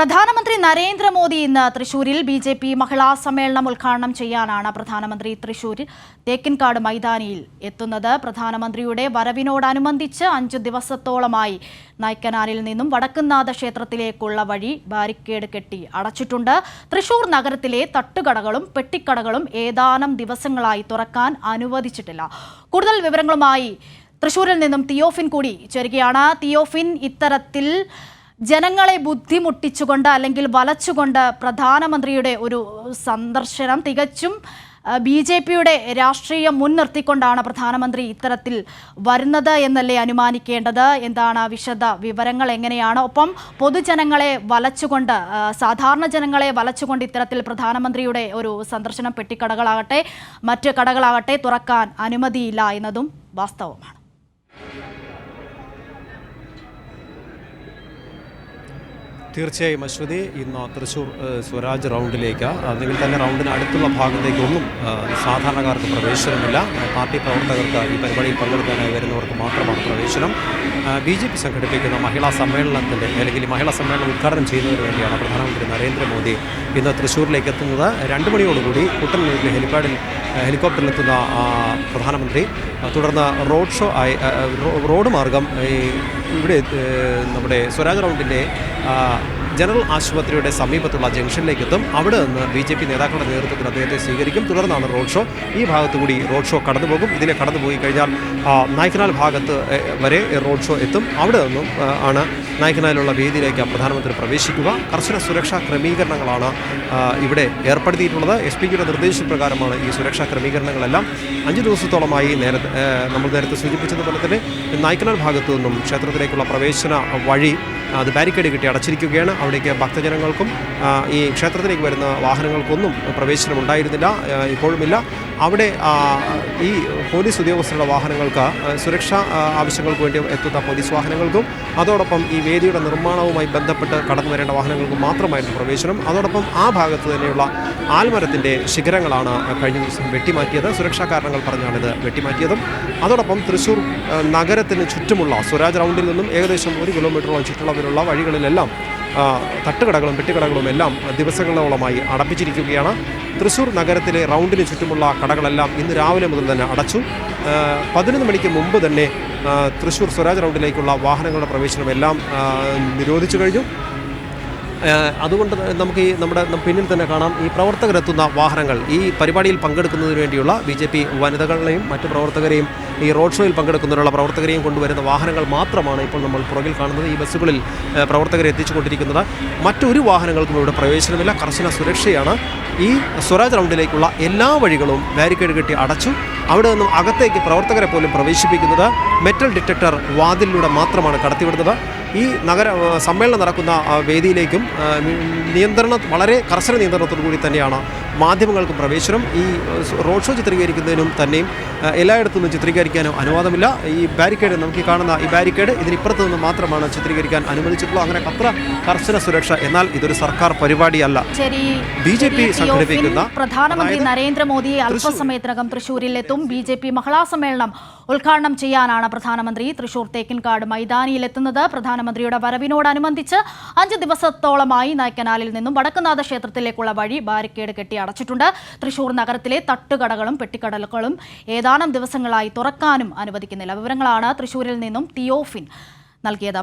പ്രധാനമന്ത്രി നരേന്ദ്രമോദി ഇന്ന് തൃശൂരിൽ ബി ജെ പി മഹിളാ സമ്മേളനം ഉദ്ഘാടനം ചെയ്യാനാണ് പ്രധാനമന്ത്രി തൃശൂരിൽ തേക്കിൻകാട് മൈതാനിയിൽ എത്തുന്നത്. പ്രധാനമന്ത്രിയുടെ വരവിനോടനുബന്ധിച്ച് അഞ്ചു ദിവസത്തോളമായി നായ്ക്കനാലിൽ നിന്നും വടക്കുന്നാഥ ക്ഷേത്രത്തിലേക്കുള്ള വഴി ബാരിക്കേഡ് കെട്ടി അടച്ചിട്ടുണ്ട്. തൃശൂർ നഗരത്തിലെ തട്ടുകടകളും പെട്ടിക്കടകളും ഏതാനും ദിവസങ്ങളായി തുറക്കാൻ അനുവദിച്ചിട്ടില്ല. കൂടുതൽ വിവരങ്ങളുമായി തൃശൂരിൽ നിന്നും തിയോഫിൻ കൂടി ചേരുകയാണ്. തിയോഫിൻ ഇത്തരത്തിൽ ജനങ്ങളെ ബുദ്ധിമുട്ടിച്ചുകൊണ്ട് അല്ലെങ്കിൽ വലച്ചുകൊണ്ട് പ്രധാനമന്ത്രിയുടെ ഒരു സന്ദർശനം തികച്ചും ബി ജെ പിയുടെ രാഷ്ട്രീയം മുൻനിർത്തിക്കൊണ്ടാണ് പ്രധാനമന്ത്രി ഇത്തരത്തിൽ വരുന്നത് എന്നല്ലേ അനുമാനിക്കേണ്ടത്? എന്താണ് വിശദ വിവരങ്ങൾ എങ്ങനെയാണ്? ഒപ്പം പൊതുജനങ്ങളെ വലച്ചുകൊണ്ട് സാധാരണ ജനങ്ങളെ വലച്ചുകൊണ്ട് ഇത്തരത്തിൽ പ്രധാനമന്ത്രിയുടെ ഒരു സന്ദർശനം പെട്ടിക്കടകളാകട്ടെ മറ്റ് കടകളാകട്ടെ തുറക്കാൻ അനുമതിയില്ല എന്നതും വാസ്തവമാണ്. തീർച്ചയായും അശ്വതി ഇന്ന് തൃശ്ശൂർ സ്വരാജ് റൗണ്ടിലേക്ക്. അല്ലെങ്കിൽ തന്നെ റൗണ്ടിന് അടുത്തുള്ള ഭാഗത്തേക്കൊന്നും സാധാരണക്കാർക്ക് പ്രവേശനമില്ല. പാർട്ടി പ്രവർത്തകർക്ക് ഈ പരിപാടിയിൽ പങ്കെടുക്കാനായി വരുന്നവർക്ക് മാത്രമാണ് പ്രവേശനം. ബി ജെ പി സംഘടിപ്പിക്കുന്ന മഹിളാ സമ്മേളനത്തിന്റെ അല്ലെങ്കിൽ മഹിളാ സമ്മേളനം ഉദ്ഘാടനം ചെയ്യുന്നതിന് വേണ്ടിയാണ് പ്രധാനമന്ത്രി നരേന്ദ്രമോദി ഇന്ന് തൃശ്ശൂരിലേക്ക് എത്തുന്നത്. രണ്ട് മണിയോടുകൂടി ഹെലിപ്പാഡിൽ ഹെലികോപ്റ്ററിൽ ഹെലികോപ്റ്ററിലെത്തുന്ന പ്രധാനമന്ത്രി. തുടർന്ന് റോഡ് ഷോ ആയി റോഡ് മാർഗം ഇവിടെ നമ്മുടെ സ്വരാജ് റൗണ്ടിന്റെ ജനറൽ ആശുപത്രിയുടെ സമീപത്തുള്ള ജംഗ്ഷനിലേക്ക് എത്തും അവിടെ നിന്ന് ബി ജെ പി നേതാക്കളുടെ നേതൃത്വത്തിൽ അദ്ദേഹത്തെ സ്വീകരിക്കും. തുടർന്നാണ് റോഡ് ഷോ. ഈ ഭാഗത്തു കൂടി റോഡ് ഷോ കടന്നുപോകും. ഇതിനെ കടന്നുപോയി കഴിഞ്ഞാൽ നായ്ക്കനാൽ ഭാഗത്ത് വരെ റോഡ് ഷോ എത്തും. അവിടെ നിന്നും ആണ് നായ്ക്കനാലുള്ള വേദിയിലേക്ക് പ്രധാനമന്ത്രി പ്രവേശിക്കുക. കർശന സുരക്ഷാ ക്രമീകരണങ്ങളാണ് ഇവിടെ ഏർപ്പെടുത്തിയിട്ടുള്ളത്. എസ് പിയുടെ നിർദ്ദേശപ്രകാരമാണ് ഈ സുരക്ഷാ ക്രമീകരണങ്ങളെല്ലാം. അഞ്ച് ദിവസത്തോളമായി നേരത്തെ നമ്മൾ നേരത്തെ സൂചിപ്പിച്ചതുപോലെ തന്നെ നായ്ക്കനാൽ ഭാഗത്തു നിന്നും ക്ഷേത്രത്തിലേക്കുള്ള പ്രവേശന വഴി അത് ബാരിക്കേഡ് കെട്ടി അടച്ചിരിക്കുകയാണ്. അവിടേക്ക് ഭക്തജനങ്ങൾക്കും ഈ ക്ഷേത്രത്തിലേക്ക് വരുന്ന വാഹനങ്ങൾക്കൊന്നും പ്രവേശനം ഉണ്ടായിരുന്നില്ല ആ, ഇപ്പോഴുമില്ല. അവിടെ ഈ പോലീസ് ഉദ്യോഗസ്ഥരുടെ വാഹനങ്ങൾക്ക് സുരക്ഷാ ആവശ്യങ്ങൾക്ക് വേണ്ടി എത്തുന്ന പോലീസ് വാഹനങ്ങൾക്കും അതോടൊപ്പം ഈ വേദിയുടെ നിർമ്മാണവുമായി ബന്ധപ്പെട്ട് കടന്നു വരേണ്ട വാഹനങ്ങൾക്കും മാത്രമായിരുന്നു പ്രവേശനം. അതോടൊപ്പം ആ ഭാഗത്ത് തന്നെയുള്ള ആൽമരത്തിന്റെ ശിഖരങ്ങളാണ് കഴിഞ്ഞ ദിവസം വെട്ടിമാറ്റിയത്. സുരക്ഷാ കാരണങ്ങൾ പറഞ്ഞാണ് ഇത് വെട്ടിമാറ്റിയതും. അതോടൊപ്പം തൃശ്ശൂർ നഗരത്തിന് ചുറ്റുമുള്ള സ്വരാജ് റൗണ്ടിൽ നിന്നും ഏകദേശം ഒരു കിലോമീറ്ററോളം ചുറ്റുള്ളവരുള്ള വഴികളിലെല്ലാം തട്ടുകടകളും പെട്ടിക്കടകളും എല്ലാം ദിവസങ്ങളോളമായി അടപ്പിച്ചിരിക്കുകയാണ്. തൃശ്ശൂർ നഗരത്തിലെ റൗണ്ടിന് ചുറ്റുമുള്ള കടകളെല്ലാം ഇന്ന് രാവിലെ മുതൽ തന്നെ അടച്ചു. പതിനൊന്ന് മണിക്ക് മുമ്പ് തന്നെ തൃശൂർ സ്വരാജ് റൗണ്ടിലേക്കുള്ള വാഹനങ്ങളുടെ പ്രവേശനമെല്ലാം നിരോധിച്ചു കഴിഞ്ഞു. അതുകൊണ്ട് നമുക്ക് ഈ നമ്മുടെ പിന്നിൽ തന്നെ കാണാം ഈ പ്രവർത്തകരെത്തുന്ന വാഹനങ്ങൾ. ഈ പരിപാടിയിൽ പങ്കെടുക്കുന്നതിന് വേണ്ടിയുള്ള ബി ജെ പി വനിതകളെയും മറ്റ് പ്രവർത്തകരെയും ഈ റോഡ് ഷോയിൽ പങ്കെടുക്കുന്നതിനുള്ള പ്രവർത്തകരെയും കൊണ്ടുവരുന്ന വാഹനങ്ങൾ മാത്രമാണ് ഇപ്പോൾ നമ്മൾ പുറകിൽ കാണുന്നത്. ഈ ബസ്സുകളിൽ പ്രവർത്തകരെ എത്തിച്ചുകൊണ്ടിരിക്കുന്നത്. മറ്റൊരു വാഹനങ്ങൾക്കും ഇവിടെ പ്രവേശനമില്ല. കർശന സുരക്ഷയാണ്. ഈ സ്വരാജ് റൗണ്ടിലേക്കുള്ള എല്ലാ വഴികളും ബാരിക്കേഡ് കെട്ടി അടച്ചു. അവിടെ നിന്നും അകത്തേക്ക് പ്രവർത്തകരെ പോലും പ്രവേശിപ്പിക്കുന്നത്. മെറ്റൽ ഡിറ്റക്ടർ വാതിലിലൂടെ മാത്രമാണ് കടത്തിവിടുന്നത്. ഈ നഗര സമ്മേളനം നടക്കുന്ന വേദിയിലേക്കും നിയന്ത്രണ വളരെ കർശന നിയന്ത്രണത്തോടു കൂടി തന്നെയാണ് മാധ്യമങ്ങൾക്ക് പ്രവേശനം. ഈ റോഡ് ഷോ ചിത്രീകരിക്കുന്നതിനും തന്നെയും എല്ലായിടത്തു നിന്നും ചിത്രീകരിക്കാനും അനുവാദമില്ല. ഈ ബാരിക്കേഡ് നമുക്ക് കാണുന്ന ഈ ബാരിക്കേഡ് ഇതിനിപ്പുറത്ത് നിന്ന് മാത്രമാണ് ചിത്രീകരിക്കാൻ അനുവദിച്ചിട്ടുള്ളൂ അങ്ങനെ അത്ര കർശന സുരക്ഷ എന്നാൽ ഇതൊരു സർക്കാർ പരിപാടിയല്ല. ബി ജെ പി സംഘടിപ്പിക്കുന്ന പ്രധാനമന്ത്രി നരേന്ദ്രമോദിയെ നരേന്ദ്രമോദി അല്പസമയത്തിനകം തൃശൂരിലെത്തും. ബി ജെ പി മഹിളാ സമ്മേളനം ഉദ്ഘാടനം ചെയ്യാനാണ് പ്രധാനമന്ത്രി തൃശൂർ തേക്കിൻകാട് മൈതാനിയിലെത്തുന്നത്. പ്രധാനമന്ത്രിയുടെ വരവിനോടനുബന്ധിച്ച് അഞ്ച് ദിവസത്തോളമായി നായ്ക്കനാലിൽ നിന്നും വടക്കുനാഥ ക്ഷേത്രത്തിലേക്കുള്ള വഴി ബാരിക്കേഡ് കെട്ടി അടച്ചിട്ടുണ്ട്. തൃശൂർ നഗരത്തിലെ തട്ടുകടകളും പെട്ടിക്കടലുകളും ഏതാനും ദിവസങ്ങളായി തുറക്കാനും അനുവദിക്കുന്നില്ല. വിവരങ്ങളാണ് തൃശൂരിൽ നിന്നും തിയോഫിൻ നൽകിയത്.